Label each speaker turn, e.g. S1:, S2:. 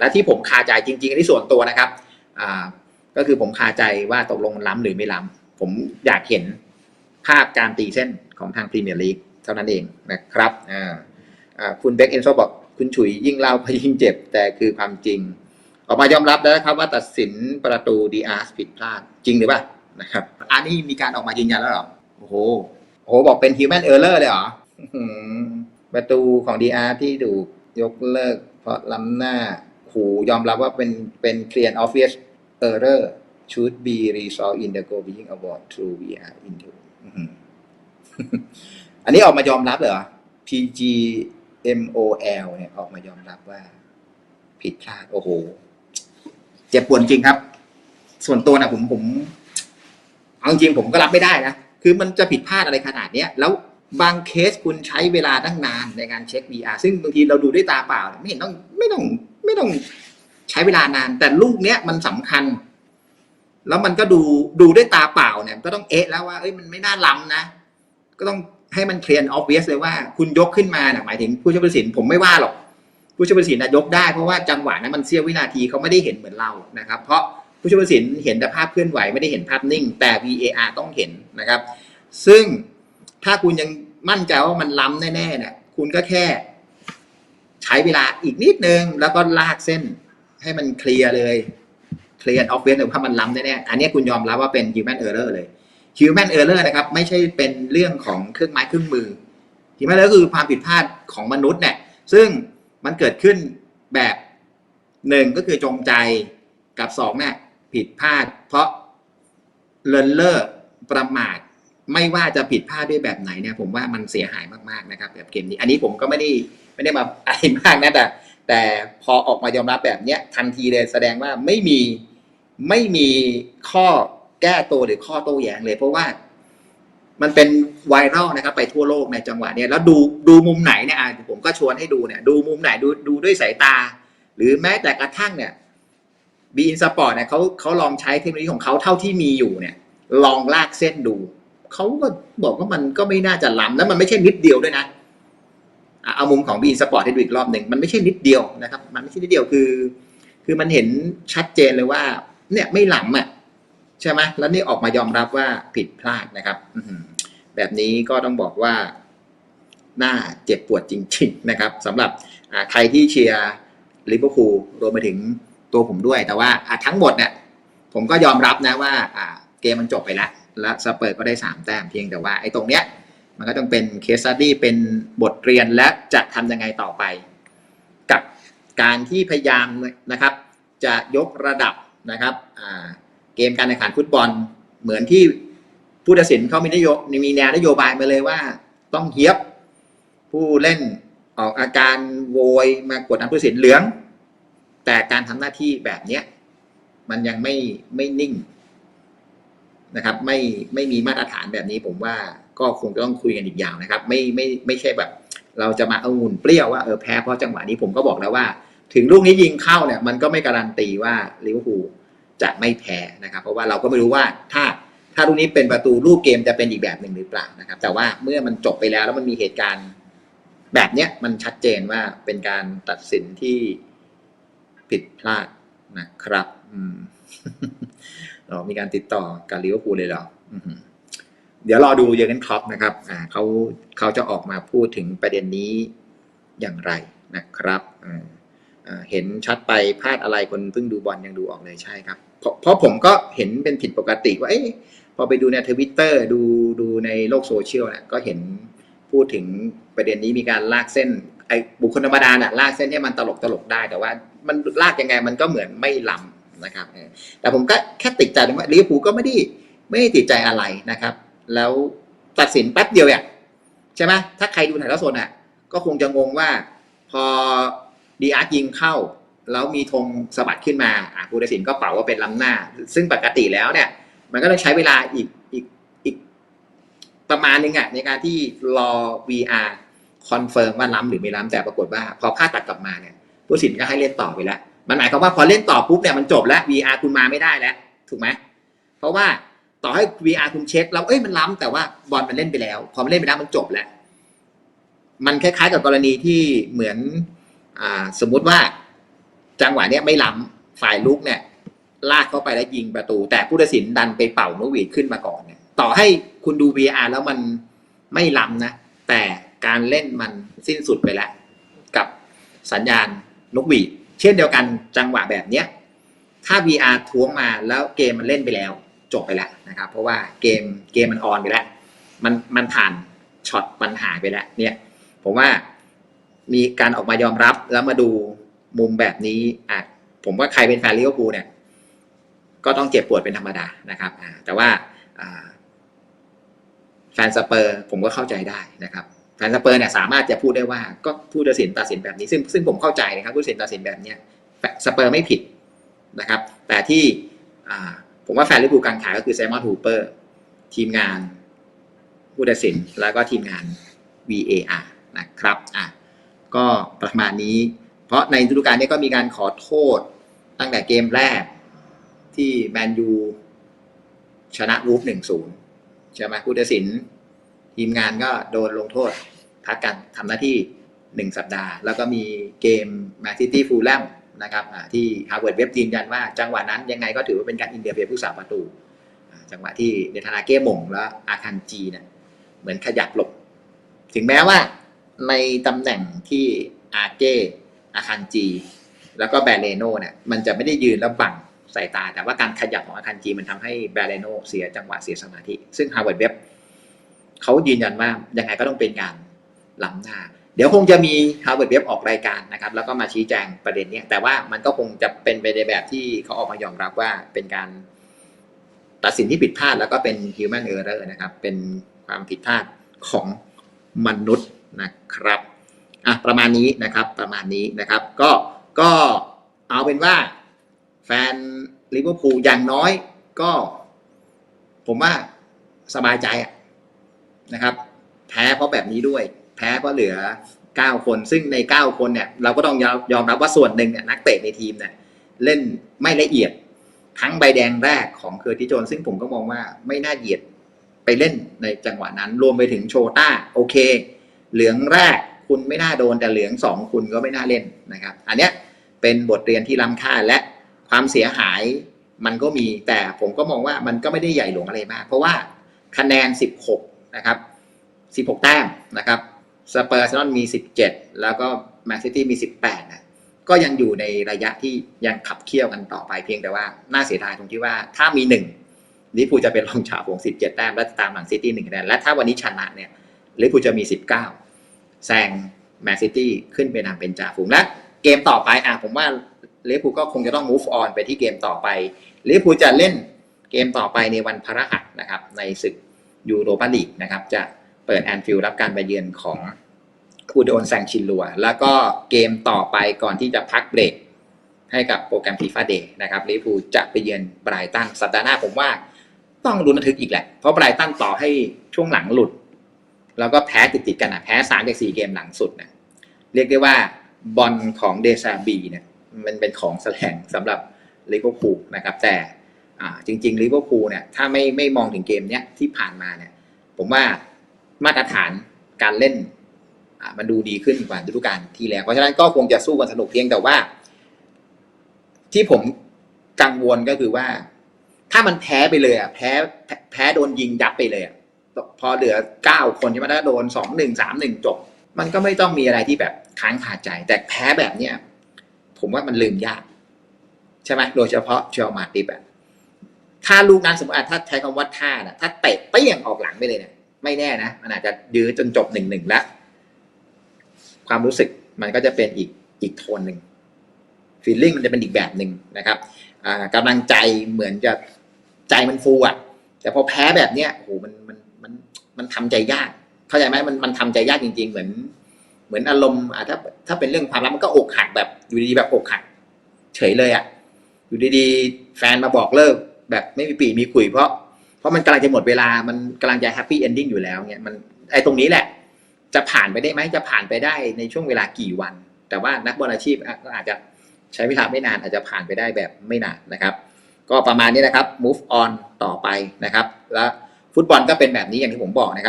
S1: และที่ผมคาใจจริงๆอันนี้ส่วนตัวนะครับอ่าก็คือผมคาใจว่าตกลงมันล้ำหรือไม่ล้ำผมอยากเห็นภาพการตีเส้นของทางพรีเมียร์ลีกเท่านั้นเองนะครับอ่าคุณเบคเอนโซบอกคุณฉุยยิ่งเล่าพยิ่งเจ็บ แต่คือความจริง ออกมายอมรับแล้วนะครับว่าตัดสินประตูดีอาร์ผิดพลาดจริงหรือเปล่านะครับอันนี้มีการออกมายืนยันแล้วหรอ โอ้โหโอ้โหบอกเป็น human error เลยเหรออื้อหือประตูของดีอาร์ที่ถูกยกเลิกเพราะล้ำหน้า ขู่ยอมรับว่าเป็นเป็น clear and obvious error should be resolved in the going award through VR into อื้อหืออันนี้ออกมายอมรับเหรอ PGMOL เนี่ยออกมายอมรับว่าผิดพลาด โอ้โห เจ็บปวดจริงครับ ส่วนตัวนะผมผมเอาจริงผมก็รับไม่ได้นะ คือมันจะผิดพลาดอะไรขนาดเนี้ย แล้วบางเคสคุณใช้เวลาตั้งนานในการเช็ค VR ซึ่งบางทีเราดูด้วยตาเปล่า ไม่เห็นต้องไม่ต้อง ไม่ต้องใช้เวลานาน แต่ลูกเนี้ยมันสำคัญ แล้วมันก็ดูดูด้วยตาเปล่าเนี่ยก็ต้องเอ๊ะแล้วว่าเอ้ยมันไม่น่าล้ำนะ ก็ต้องให้มันเคลียร์ออฟเวสเลยว่าคุณยกขึ้นมาหมายถึงผู้ช่วยผู้ตัดสินผมไม่ว่าหรอก ผู้ช่วยผู้ตัดสินนะยกได้เพราะว่าจังหวะนั้นมันเสี้ยววินาทีเขาไม่ได้เห็นเหมือนเรานะครับ เพราะผู้ช่วยผู้ตัดสินเห็นแต่ภาพเคลื่อนไหวไม่ได้เห็นภาพนิ่ง แต่ VAR ต้องเห็นนะครับ ซึ่งถ้าคุณยังมั่นใจว่ามันล้ำแน่ๆเนี่ยคุณก็แค่ ใช้เวลาอีกนิดนึง แล้วก็ลากเส้นให้มันเคลียร์เลยเคลียร์ออฟเวียสเลยว่ามันล้ำแน่ๆอันนี้คุณยอมรับว่าเป็น human error เลย human error นะครับ ไม่ใช่เป็นเรื่องของเครื่องไม้เครื่องมือ human error คือความผิดพลาดของมนุษย์เนี่ยซึ่งมันเกิดขึ้นแบบหนึ่งก็คือจงใจกับสองเนี่ยผิดพลาด เพราะเลินเล่อประมาทไม่ว่าจะผิดพลาดด้วยแบบไหนเนี่ยผมว่ามันเสียหายมากๆนะครับ แบบเกมนี้ อันนี้ผมก็ไม่ได้ ไม่ได้มาอะไรมากนะแต่ แต่พอออกมายอมรับแบบเนี้ยทันทีเลยแสดงว่าไม่มีไม่มีข้อแก้ตัวหรือข้อโต้แย้งเลย เพราะว่ามันเป็นไวรัลนะครับ ไปทั่วโลกในจังหวะเนี้ยแล้วดูดูมุมไหนเนี่ยอะผมก็ชวนให้ดูเนี่ยดูมุมไหนดูดูด้วยสายตา หรือแม้แต่กระทั่งเนี่ยบีอินสปอร์ตเนี่ยเขาเขาลองใช้เทคโนโลยีของเขาเท่าที่มีอยู่เนี่ย ลองลากเส้นดู เขาก็บอกว่ามันก็ไม่น่าจะล้ำแล้วมันไม่ใช่นิดเดียวด้วยนะอะ เอามุมของบีอินสปอร์ตให้ดูอีกรอบหนึ่งมันไม่ใช่นิดเดียวนะครับ มันไม่ใช่นิดเดียวคือ คือมันเห็นชัดเจนเลยว่า เนี่ยไม่หล้ำอะใช่ไหมแล้วนี่ออกมายอมรับว่าผิดพลาดนะครับแบบนี้ก็ต้องบอกว่าหน่าเจ็บปวดจริง ๆ นะครับสำหรับใครที่เชียร์ลิเวอร์พูลรวมไปถึงตัวผมด้วย แต่ว่าทั้งหมดเนี่ยผมก็ยอมรับนะว่าเกมมันจบไปแล้ว และสเปอร์ก็ได้สามแต้มเพียงแต่ว่าไอ้ตรงเนี้ย มันก็ต้องเป็นเคส s ั u ดี้เป็นบทเรียนและจะทำยังไงต่อไป กับการที่พยายามนะครับ จะยกระดับนะครับเกมการแข่งขันฟุตบอลเหมือนที่ผู้ตัดสินเขามีนโยมีแนวนโยบายมาเลยว่า ต้องเฮียบ ผู้เล่นออกอาการโวยมากดดันผู้ตัดสินเหลือง แต่การทำหน้าที่แบบเนี้ยมันยังไม่ไม่นิ่งนะครับ ไม่ไม่มีมาตรฐานแบบนี้ผมว่า ก็คงจะต้องคุยกันอีกยาวนะครับ ไม่ไม่ไม่ใช่แบบ เราจะมาเอางุ่นเปรี้ยวว่าเออแพ้เพราะจังหวะนี้ผมก็บอกแล้วว่า ถึงลูกนี้ยิงเข้าเนี่ยมันก็ไม่การันตีว่าลิเวอร์พูลจะไม่แพ้นะครับ เพราะว่าเราก็ไม่รู้ว่าถ้าถ้าลูกนี้เป็นประตูรูปเกมจะเป็นอีกแบบหนึ่งหรือเปล่านะครับ แต่ว่าเมื่อมันจบไปแล้วแล้วมันมีเหตุการณ์แบบเนี้ยมันชัดเจนว่าเป็นการตัดสินที่ผิดพลาดนะครับ อืมเรามีการติดต่อกับลิเวอร์พูลเลยเหรออือหือ เดี๋ยวรอดูเยอร์เกนคล็อปนะครับอ่าเขาเขาจะออกมาพูดถึงประเด็นนี้อย่างไรนะครับอ่าเห็นชัดไปพลาดอะไรคนเพิ่งดูบอลยังดูออกเลยใช่ครับ เพราะเพราะผมก็เห็นเป็นผิดปกติว่าเอ๊ะพอไปดูในทวิตเตอร์ดูดูในโลกโซเชียลนี่ยก็เห็นพูดถึงประเด็นนี้มีการลากเส้นไอ้บุคคลธรรมดาน่ะลากเส้นให้มันตลกตลกได้ แต่ว่ามันลากยังไงมันก็เหมือนไม่ล้ำนะครับแต่ผมก็แค่ติดใจว่าลิเวอร์พูลก็ไม่ได้ไม่ได้ติดใจอะไรนะครับ แล้วตัดสินแป๊บเดียวเนี่ยใช่ไหมถ้าใครดูถ่ายทอดสดอะ ก็คงจะงงว่า พอดีอาร์ยิงเข้า แล้วมีธงสะบัดขึ้นมาอะผู้ตัดสินก็เป่าว่าเป็นล้ำหน้า ซึ่งปกติแล้วเนี่ย มันก็ต้องใช้เวลาอีกอีกอีกประมาณนึงอะในการที่รอ VR คอนเฟิร์มว่าล้ำหรือไม่ล้ำแต่ปรากฏว่า พอภาตัดกลับมาเนี่ยผู้ตัดสินก็ให้เล่นต่อไปแล้วมันหมายความว่าพอเล่นต่อปุ๊บเนี่ยมันจบแล้ว VR คุณมาไม่ได้แล้ว ถูกไหมเพราะว่า ต่อให้ VR คุณเช็ค แล้วเอ้ยมันล้ำแต่ว่าบอลมันเล่นไปแล้ว พอมันเล่นไปแล้วมันจบแล้ว มันคล้ายๆ กับกรณีที่เหมือนอ่าสมมุติว่า จังหวะเนี้ยไม่ล้ำฝ่ายลุกเนี่ย ลากเข้าไปแล้วยิงประตู แต่ผู้ตัดสินดันไปเป่านกหวีดขึ้นมาก่อนเนี่ย ต่อให้คุณดู VR แล้วมันไม่ล้ำนะ แต่การเล่นมันสิ้นสุดไปแล้ว กับสัญญาณนกหวีดเช่นเดียวกันจังหวะแบบเนี้ยถ้า VR ทวงมาแล้วเกมมันเล่นไปแล้ว จบไปแล้วนะครับ เพราะว่าเกมเกมมันออนไปแล้ว มันมันผ่านช็อตปัญหาไปแล้ว เนี่ย ผมว่ามีการออกมายอมรับแล้วมาดูมุมแบบนี้อะผมว่าใครเป็นแฟนลิเวอร์พูลเนี่ย ก็ต้องเจ็บปวดเป็นธรรมดานะครับอ่าแต่ว่าอ่าแฟนสเปอร์ผมก็เข้าใจได้นะครับแฟนสเปอร์เนี่ยสามารถจะพูดได้ว่าก็ผู้ตัดสินตัดสินแบบนี้ ซึ่งซึ่งผมเข้าใจนะครับผู้ตัดสินตัดสินแบบเนี้ยสเปอร์ไม่ผิดนะครับ แต่ที่ ผมว่าแฟนลิเวอร์พูลกางขายก็คือแซมมอนฮูเปอร์ทีมงานผู้ตัดสินแล้วก็ทีมงาน VAR นะครับอะก็ประมาณนี้ เพราะในฤดูกาลนี้ก็มีการขอโทษตั้งแต่เกมแรกที่แมนยูชนะวูฟหนึ่งศูนย์ใช่ไหมผู้ตัดสิน ทีมงานก็โดนลงโทษพักกันทำหน้าที่หนึ่งสัปดาห์ แล้วก็มีเกมแมนซิตี้ฟูลแลม นะครับที่ฮาร์วาร์ดเว็บยืนยันว่าจังหวะนั้นยังไงก็ถือว่าเป็นการอินเดียเฟียผู้สาประตูจังหวะที่เดธนาเก้หม่งแล้วอาคันจีเนี่ยเหมือนขยับหลบ ถึงแม้ว่าในตำแหน่งที่อาเก้อาคันจี แล้วก็แบรเลโนเนี่ยมันจะไม่ได้ยืนแล้วบังสายตา แต่ว่าการขยับของอาคันจีมันทำให้แบรเลโนเสียจังหวะเสียสมาธิ ซึ่งฮาร์วาร์ดเว็บเขายืนยันว่ายังไงก็ต้องเป็นการล้ำหน้า เดี๋ยวคงจะมีฮาร์วาร์ดเว็บออกรายการนะครับ แล้วก็มาชี้แจงประเด็นนี้แต่ว่ามันก็คงจะเป็นไปในแบบที่เขาออกมายอมรับว่าเป็นการตัดสินที่ผิดพลาดแล้วก็เป็น human error นะครับ เป็นความผิดพลาดของมนุษย์นะครับอะประมาณนี้นะครับประมาณนี้นะครับ ก็ก็เอาเป็นว่าแฟนลิเวอร์พูลอย่างน้อยก็ ผมว่าสบายใจนะครับ แพ้เพราะแบบนี้ด้วย แพ้เพราะเหลือ 9 คน ซึ่งใน 9 คนเนี่ยเราก็ต้องยอมยอมรับว่าส่วนหนึ่งเนี่ยนักเตะในทีมเนี่ยเล่นไม่ละเอียดทั้งใบแดงแรกของเคอร์ติโจนซึ่งผมก็มองว่าไม่น่าเหยียดไปเล่นในจังหวะนั้น รวมไปถึงโชต้าโอเค เหลืองแรกคุณไม่น่าโดนแต่เหลืองสองคุณก็ไม่น่าเล่นนะครับ อันเนี้ยเป็นบทเรียนที่ล้ำค่าและความเสียหายมันก็มีแต่ผมก็มองว่ามันก็ไม่ได้ใหญ่หลวงอะไรมาก เพราะว่าคะแนน 16 นะครับ 16 แต้มนะครับ สเปอร์อาร์เซนอลมี 17 แล้วก็แมนซิตี้มี 18 นะ ก็ยังอยู่ในระยะที่ยังขับเคี่ยวกันต่อไปเพียงแต่ว่า น่าเสียดายตรงที่ว่าถ้ามีหนึ่งลิเวอร์พูจะเป็นรองจ่าฝูง17 แต้มและตามหลังซิตี้หนึ่งคะแนนและถ้าวันนี้ชนะเนี่ยลิเวอร์พูจะมี 19แซงแมนซิตี้ขึ้นไปนำเป็นจ่าฝูงและเกมต่อไปอะผมว่าลิเวอร์พูก็คงจะต้อง move on ไปที่เกมต่อไปลิเวอร์พูจะเล่นเกมต่อไปในวันพฤหัสนะครับในศึกยูโรปาลีกนะครับจะ เปิดแอนฟิลด์รับการไปเยือนของคูโดนแซงชินลัว แล้วก็เกมต่อไปก่อนที่จะพักเบรกให้กับโปรแกรมฟีฟ่าเดย์นะครับลิเวอร์พูลจะไปเยือนไบรตันสัปดาห์หน้าผมว่าต้องรุนระทึกอีกแหละ เพราะไบรตันต่อให้ช่วงหลังหลุด แล้วก็แพ้ติดๆกันอะแพ้สามจากสี่เกมหลังสุดนะเรียกได้ว่าบอลของเดซาบีเนี่ยมันเป็นของแสลงสำหรับลิเวอร์พูลนะครับ แต่จริงๆลิเวอร์พูลเนี่ยถ้าไม่ไม่มองถึงเกมเนี้ยที่ผ่านมาเนี่ยผมว่า มาตรฐานการเล่นมันดูดีขึ้นกว่าฤดูกาลที่แล้ว เพราะฉะนั้นก็คงจะสู้กันสนุกเพียงแต่ว่า ที่ผมกังวลก็คือว่า ถ้ามันแพ้ไปเลยอะแพ้แพ้แพ้โดนยิงยับไปเลยอะพอเหลือเก้าคนใช่ไหมถ้าโดนสองหนึ่งสามหนึ่งจบ มันก็ไม่ต้องมีอะไรที่แบบค้างคาใจ แต่แพ้แบบเนี้ยผมว่ามันลืมยาก ใช่ไหมโดยเฉพาะเชลมาติบอะถ้าลูกนั้นสมมติถ้าใช้คำว่าท่านะถ้าเตะเปี้ยงออกหลังไปเลยเนี่ย ไม่แน่นะ มันอาจจะยื้อจนจบหนึ่งหนึ่งแล้ว ความรู้สึกมันก็จะเป็นอีกอีกโทนหนึ่งฟีลลิ่งมันจะเป็นอีกแบบหนึ่งนะครับอ่ากำลังใจเหมือนจะใจมันฟูอะ แต่พอแพ้แบบเนี้ยโอ้โหมันมันมันมันทำใจยาก เข้าใจไหมมันมันทำใจยากจริง ๆ เหมือน เหมือนอารมณ์อะถ้าถ้าเป็นเรื่องความรักมันก็อกหักแบบ อยู่ดีๆแบบอกหัก เฉยเลยอะ อยู่ดีๆแฟนมาบอกเลิกแบบไม่มีปีมีคุยเพราะ เพราะมันกำลังจะหมดเวลามันกำลังจะแฮปปี้เอนดิ้งอยู่แล้วเนี่ยมันไอ้ตรงนี้แหละ จะผ่านไปได้ไหมจะผ่านไปได้ในช่วงเวลากี่วัน แต่ว่านักบอลอาชีพก็อาจจะใช้เวลาไม่นานอาจจะผ่านไปได้แบบไม่นานนะครับ ก็ประมาณนี้นะครับ move on ต่อไปนะครับ แล้วฟุตบอลก็เป็นแบบนี้อย่างที่ผมบอกนะครับ